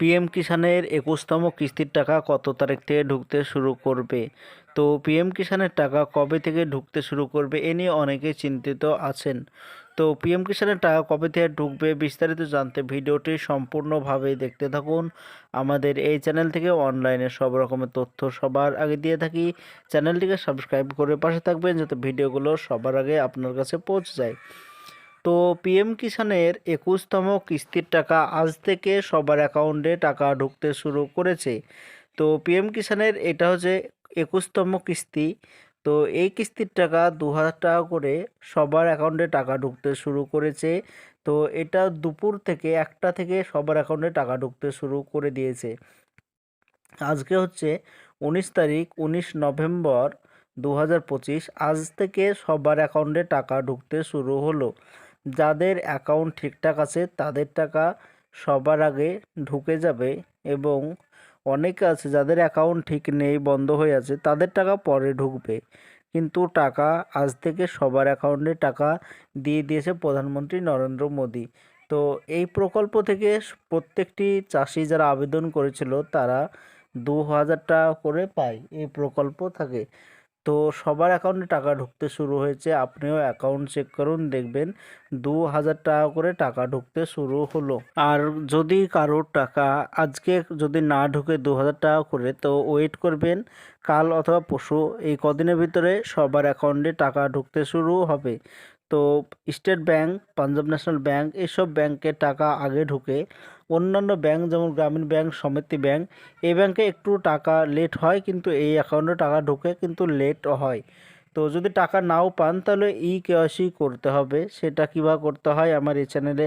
PM কিষানের একুশতম কিস্তির টাকা কত তারিখ থেকে ঢুকতে শুরু করবে? তো পিএম কিষানের টাকা কবে থেকে ঢুকতে শুরু করবে এ নিয়ে অনেকে চিন্তিত আছেন। তো পিএম কিষানের টাকা কবে থেকে ঢুকবে বিস্তারিত জানতে ভিডিওটি সম্পূর্ণভাবে দেখতে থাকুন। আমাদের এই চ্যানেল থেকে অনলাইনে সব রকমের তথ্য সবার আগে দিয়ে থাকি। চ্যানেলটিকে সাবস্ক্রাইব করে পাশে থাকবেন যাতে ভিডিওগুলো সবার আগে আপনার কাছে পৌঁছে যায়। তো পিএম কিষানের একুশতম কিস্তির টাকা আজ থেকে সবার অ্যাকাউন্টে টাকা ঢুকতে শুরু করেছে। তো পিএম কিষানের এটা হচ্ছে একুশতম কিস্তি। তো এই কিস্তির টাকা দু হাজার টাকা করে সবার অ্যাকাউন্টে টাকা ঢুকতে শুরু করেছে। তো এটা দুপুর থেকে একটা থেকে সবার অ্যাকাউন্টে টাকা ঢুকতে শুরু করে দিয়েছে। আজকে হচ্ছে উনিশ তারিখ, উনিশ নভেম্বর দু হাজার পঁচিশ, আজ থেকে সবার অ্যাকাউন্টে টাকা ঢুকতে শুরু হলো। যাদের অ্যাকাউন্ট ঠিকঠাক আছে, তাদের টাকা সবার আগে ঢুকে যাবে এবং অনেকে আছে যাদের অ্যাকাউন্ট ঠিক নেই, বন্ধ হয়ে আছে, তাদের টাকা পরে ঢুকবে। কিন্তু টাকা আজ থেকে সবার অ্যাকাউন্টে টাকা দিয়ে দিয়েছে প্রধানমন্ত্রী নরেন্দ্র মোদী। তো এই প্রকল্প থেকে প্রত্যেকটি চাষি যারা আবেদন করেছিল, তারা দু হাজার টাকা করে পায়। এই প্রকল্প থাকে। তো সবার অ্যাকাউন্টে টাকা ঢুকতে শুরু হয়েছে। আপনিও অ্যাকাউন্ট চেক করুন, দেখবেন দু হাজার টাকা করে টাকা ঢুকতে শুরু হলো। আর যদি কারোর টাকা আজকে যদি না ঢুকে দু হাজার টাকা করে, তো ওয়েট করবেন কাল অথবা পশু এই কদিনের ভিতরে সবার অ্যাকাউন্টে টাকা ঢুকতে শুরু হবে। তো state bank, Punjab national bank এসব ব্যাংকে টাকা আগে ঢুকে অন্যান্য ব্যাংক যেমন গ্রামীণ ব্যাংক, সমিতি ব্যাংক, এই ব্যাংকে একটু টাকা লেট হয় কিন্তু এই অ্যাকাউন্টে টাকা ঢুকে কিন্তু লেট হয়। তো যদি টাকা নাও পান তাহলে ই কেওয়াইসি করতে হবে, সেটা কীভাবে করতে হয় আমার এই চ্যানেলে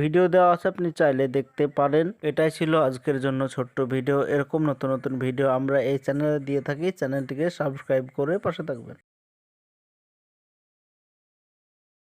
ভিডিও দেওয়া আছে, আপনি চাইলে দেখতে পারেন। এটাই ছিল আজকের জন্য ছোট্ট ভিডিও এরকম নতুন নতুন ভিডিও আমরা এই চ্যানেলে দিয়ে থাকি। চ্যানেলটিকে সাবস্ক্রাইব করে পাশে থাকবেন।